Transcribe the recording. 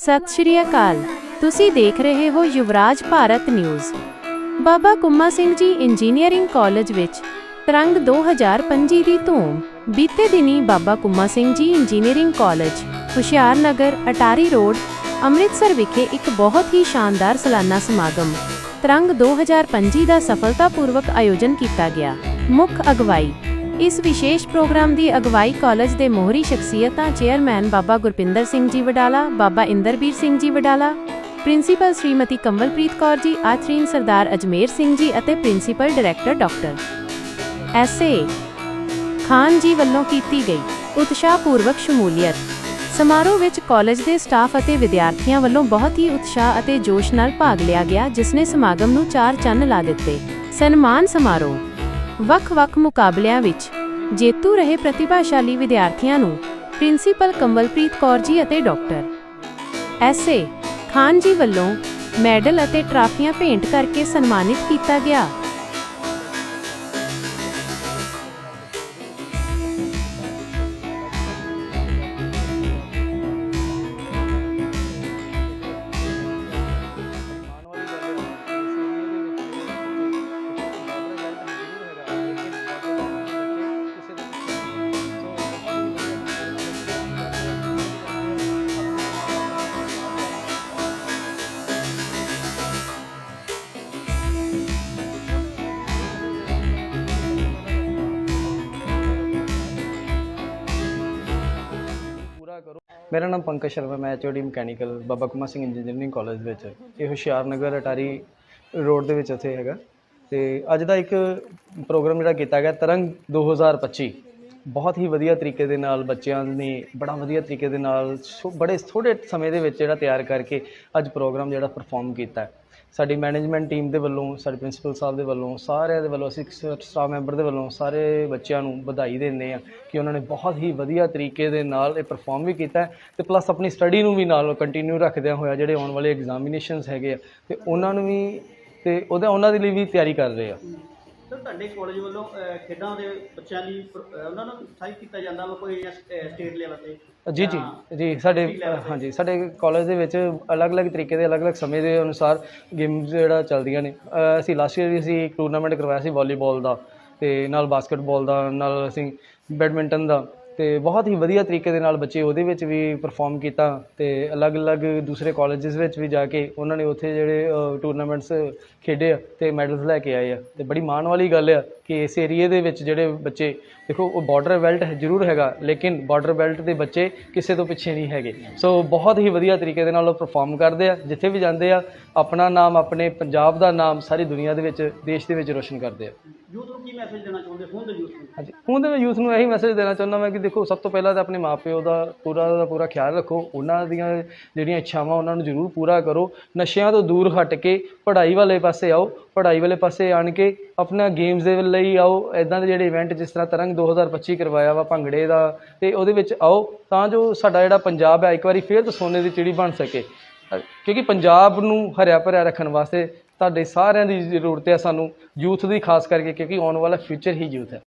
ਸਤਿ ਸ਼੍ਰੀ ਅਕਾਲ। ਤੁਸੀਂ ਦੇਖ ਰਹੇ ਹੋ Yuvraj Bharat news. Baba Kumma Singh ji engineering college ਵਿੱਚ ਤਰੰਗ 2025 ਦੀ ਧੂਮ। ਬੀਤੇ ਦਿਨੀ Baba Kumma Singh ji engineering college, Hoshiarnagar, Attari road, Amritsar ਵਿਖੇ ਇੱਕ ਬਹੁਤ ਹੀ ਸ਼ਾਨਦਾਰ ਸਾਲਾਨਾ ਸਮਾਗਮ, ਤਰੰਗ 2025 ਦਾ ਸਫਲਤਾਪੂਰਵਕ ਆਯੋਜਨ ਕੀਤਾ ਗਿਆ। ਮੁੱਖ ਅਗਵਾਈ ਇਸ ਵਿਸ਼ੇਸ਼ ਪ੍ਰੋਗਰਾਮ ਦੀ ਅਗਵਾਈ ਕਾਲਜ ਦੇ ਮੋਹਰੀ ਸ਼ਖਸੀਅਤਾਂ ਚੇਅਰਮੈਨ ਬਾਬਾ ਗੁਰਪਿੰਦਰ ਸਿੰਘ ਜੀ ਵਡਾਲਾ, ਬਾਬਾ ਇੰਦਰਬੀਰ ਸਿੰਘ ਜੀ ਵਡਾਲਾ, ਪ੍ਰਿੰਸੀਪਲ ਸ਼੍ਰੀਮਤੀ ਕੰਵਲਪ੍ਰੀਤ ਕੌਰ ਜੀ, ਆਥਰੀਨ ਸਰਦਾਰ ਅਜਮੇਰ ਸਿੰਘ ਜੀ ਅਤੇ principal director doctor SA Khan ji ਵੱਲੋਂ ਕੀਤੀ ਗਈ ਉਤਸ਼ਾਹਪੂਰਵਕ ਸ਼ਮੂਲੀਅਤ। ਸਮਾਰੋਹ ਵਿੱਚ ਕਾਲਜ ਦੇ ਸਟਾਫ ਅਤੇ ਵਿਦਿਆਰਥੀਆਂ ਵੱਲੋਂ ਬਹੁਤ ਹੀ ਉਤਸ਼ਾਹ ਅਤੇ ਜੋਸ਼ ਨਾਲ ਭਾਗ ਲਿਆ ਗਿਆ, ਜਿਸ ਨੇ ਸਮਾਗਮ ਨੂੰ ਚਾਰ ਚੰਨ ਲਾ ਦਿੱਤੇ। ਸਨਮਾਨ ਸਮਾਰੋਹ ਵੱਖ-ਵੱਖ ਮੁਕਾਬਲਿਆਂ ਵਿੱਚ ਜੇਤੂ ਰਹੇ ਪ੍ਰਤਿਭਾਸ਼ਾਲੀ ਵਿਦਿਆਰਥੀਆਂ ਨੂੰ ਪ੍ਰਿੰਸੀਪਲ ਕੰਵਲਪ੍ਰੀਤ ਕੌਰ ਜੀ ਅਤੇ ਡਾਕਟਰ ਐਸਏ ਖਾਨ ਜੀ ਵੱਲੋਂ ਮੈਡਲ ਅਤੇ ਟਰਾਫੀਆਂ ਭੇਂਟ ਕਰਕੇ ਸਨਮਾਨਿਤ ਕੀਤਾ ਗਿਆ। ਪੂਰਾ ਕਰੋ। ਮੇਰਾ ਨਾਮ ਪੰਕਜ ਸ਼ਰਮਾ, ਮੈਂ HOD mechanical, Baba Kuma Singh engineering college ਵਿੱਚ, ਇਹ ਹੁਸ਼ਿਆਰਨਗਰ ਅਟਾਰੀ ਰੋਡ ਦੇ ਵਿੱਚ ਉੱਥੇ ਹੈਗਾ। ਤੇ ਅੱਜ ਦਾ ਇੱਕ ਪ੍ਰੋਗਰਾਮ ਜਿਹੜਾ ਕੀਤਾ ਗਿਆ, ਤਰੰਗ 2025 ਬਹੁਤ ਹੀ ਵਧੀਆ ਤਰੀਕੇ ਦੇ ਨਾਲ ਬੱਚਿਆਂ ਨੇ ਬੜਾ ਵਧੀਆ ਤਰੀਕੇ ਦੇ ਨਾਲ ਛੋ- ਬੜੇ ਥੋੜੇ ਸਮੇਂ ਦੇ ਵਿੱਚ ਜਿਹੜਾ ਤਿਆਰ ਕਰਕੇ ਅੱਜ ਪ੍ਰੋਗਰਾਮ ਜਿਹੜਾ ਪਰਫਾਰਮ ਕੀਤਾ ਸਾਡੀ ਮੈਨੇਜਮੈਂਟ ਟੀਮ ਦੇ ਵੱਲੋਂ, ਸਾਡੇ ਪ੍ਰਿੰਸੀਪਲ ਸਾਹਿਬ ਦੇ ਵੱਲੋਂ, ਸਾਰਿਆਂ ਦੇ ਵੱਲੋਂ, ਅਸੀਂ ਸਟਾਫ ਮੈਂਬਰ ਦੇ ਵੱਲੋਂ ਸਾਰੇ ਬੱਚਿਆਂ ਨੂੰ ਵਧਾਈ ਦਿੰਦੇ ਆ ਕਿ ਉਹਨਾਂ ਨੇ ਬਹੁਤ ਹੀ ਵਧੀਆ ਤਰੀਕੇ ਦੇ ਨਾਲ ਇਹ ਪਰਫਾਰਮ ਵੀ ਕੀਤਾ ਹੈ ਤੇ ਪਲੱਸ ਆਪਣੀ ਸਟੱਡੀ ਨੂੰ ਵੀ ਨਾਲ ਕੰਟੀਨਿਊ ਰੱਖਦਿਆਂ ਹੋਇਆ ਜਿਹੜੇ ਆਉਣ ਵਾਲੇ ਐਗਜ਼ਾਮੀਨੇਸ਼ਨਸ ਹੈਗੇ ਆ ਤੇ ਉਹਨਾਂ ਨੂੰ ਵੀ ਤੇ ਉਹਦਾ, ਉਹਨਾਂ ਦੇ ਲਈ ਵੀ ਤਿਆਰੀ ਕਰ ਰਹੇ ਆ। ਸਰ ਤੁਹਾਡੇ ਕਾਲਜ ਵੱਲੋਂ ਅਹ, ਖੇਡਾਂ ਦੇ ਬੱਚਿਆਂ ਲਈ ਪ੍ਰ- ਅਹ, ਉਹਨਾਂ ਨੂੰ ਉਤਸ਼ਾਹਿਤ ਕੀਤਾ ਜਾਂਦਾ ਵਾ ਕੋਈ ਸਟੇਟ ਲੈਵਲ ਤੇ? ਜੀ ਜੀ ਜੀ ਸਾਡੇ ਹਾਂਜੀ ਸਾਡੇ ਕਾਲਜ ਦੇ ਵਿੱਚ ਅਲੱਗ-ਅਲੱਗ ਤਰੀਕੇ ਦੇ ਅਲੱਗ-ਅਲੱਗ ਸਮੇਂ ਦੇ ਅਨੁਸਾਰ ਗੇਮਸ ਜਿਹੜਾ ਚੱਲਦੀਆਂ ਨੇ। ਅਸੀਂ ਲਾਸਟ ਈਅਰ ਵੀ ਅਸੀਂ ਇੱਕ ਟੂਰਨਾਮੈਂਟ ਕਰਵਾਇਆ ਸੀ ਵਾਲੀਬਾਲ ਦਾ ਤੇ ਨਾਲ ਬਾਸਕਟਬਾਲ ਦਾ ਨਾਲ ਅਸੀਂ ਬੈਡਮਿੰਟਨ ਦਾ। ਤੇ ਬਹੁਤ ਹੀ ਵਧੀਆ ਤਰੀਕੇ ਦੇ ਨਾਲ ਬੱਚੇ ਉਹਦੇ ਵਿੱਚ ਵੀ ਪਰਫਾਰਮ ਕੀਤਾ ਤੇ ਅਲੱਗ-ਅਲੱਗ ਦੂਸਰੇ ਕਾਲਜਸ ਵਿੱਚ ਵੀ ਜਾ ਕੇ ਉਹਨਾਂ ਨੇ ਉੱਥੇ ਜਿਹੜੇ ਟੂਰਨਾਮੈਂਟਸ ਖੇਡੇ ਆ ਤੇ ਮੈਡਲਸ ਲੈ ਕੇ ਆਏ ਆ। ਤੇ ਬੜੀ ਮਾਣ ਵਾਲੀ ਗੱਲ ਆ ਕਿ ਇਸ ਏਰੀਏ ਦੇ ਵਿੱਚ ਜਿਹੜੇ ਬੱਚੇ, ਦੇਖੋ ਉਹ ਬਾਰਡਰ ਬੈਲਟ ਜ਼ਰੂਰ ਹੈਗਾ, ਲੇਕਿਨ ਬਾਰਡਰ ਬੈਲਟ ਦੇ ਬੱਚੇ ਕਿਸੇ ਤੋਂ ਪਿੱਛੇ ਨਹੀਂ ਹੈਗੇ। ਸੋ ਬਹੁਤ ਹੀ ਵਧੀਆ ਤਰੀਕੇ ਦੇ ਨਾਲ ਉਹ ਪਰਫਾਰਮ ਕਰਦੇ ਆ, ਜਿੱਥੇ ਵੀ ਜਾਂਦੇ ਆ, ਆਪਣਾ ਨਾਮ, ਆਪਣੇ ਪੰਜਾਬ ਦਾ ਨਾਮ ਸਾਰੀ ਦੁਨੀਆ ਦੇ ਵਿੱਚ, ਦੇਸ਼ ਦੇ ਵਿੱਚ ਰੋਸ਼ਨ ਕਰਦੇ ਆ ਯੂਥ ਨੂੰ ਕੀ ਮੈਸੇਜ ਦੇਣਾ ਚਾਹੁੰਦੇ ਹੁਣ ਦੇ ਯੂਥ ਨੂੰ ਹਾਂਜੀ। ਹੁਣ ਦੇ ਮੈਂ ਯੂਥ ਨੂੰ ਇਹੀ ਮੈਸੇਜ ਦੇਣਾ ਚਾਹੁੰਦਾ ਮੈਂ ਕਿ ਦੇਖੋ, ਸਭ ਤੋਂ ਪਹਿਲਾਂ ਤਾਂ ਆਪਣੇ ਮਾਪਿਓ ਦਾ ਪੂਰਾ ਦਾ ਪੂਰਾ ਖਿਆਲ ਰੱਖੋ। ਉਹਨਾਂ ਦੀਆਂ ਜਿਹੜੀਆਂ ਇੱਛਾਵਾਂ, ਉਹਨਾਂ ਨੂੰ ਜ਼ਰੂਰ ਪੂਰਾ ਕਰੋ। ਨਸ਼ਿਆਂ ਤੋਂ ਦੂਰ ਹਟ ਕੇ ਪੜ੍ਹਾਈ ਵਾਲੇ ਪਾਸੇ ਆਓ। ਪੜ੍ਹਾਈ ਵਾਲੇ ਪਾਸੇ ਆਣ ਕੇ ਆਪਣਾ ਗੇਮਸ ਦੇ ਲਈ ਆਓ। ਐਦਾਂ ਦੇ ਜਿਹੜੇ ਇਵੈਂਟ ਜਿਸ ਤਰ੍ਹਾਂ ਤਰੰਗ 2025 ਕਰਵਾਇਆ ਵਾ ਭੰਗੜੇ ਦਾ, ਤੇ ਉਹਦੇ ਵਿੱਚ ਆਓ ਤਾਂ ਜੋ ਸਾਡਾ ਜਿਹੜਾ ਪੰਜਾਬ ਹੈ, ਇੱਕ ਵਾਰੀ ਫੇਰ ਤੋਂ ਸੋਨੇ ਦੀ ਚਿੜੀ ਬਣ ਸਕੇ। ਕਿਉਂਕਿ ਪੰਜਾਬ ਨੂੰ ਹਰਿਆ ਭਰਿਆ ਰੱਖਣ ਵਾਸਤੇ ਤੁਹਾਡੇ ਸਾਰਿਆਂ ਦੀ ਜ਼ਰੂਰਤ ਹੈ ਸਾਨੂੰ ਯੂਥ ਦੀ, ਖਾਸ ਕਰਕੇ, ਕਿਉਂਕਿ ਆਉਣ ਵਾਲਾ ਫਿਊਚਰ ਹੀ ਯੂਥ ਹੈ।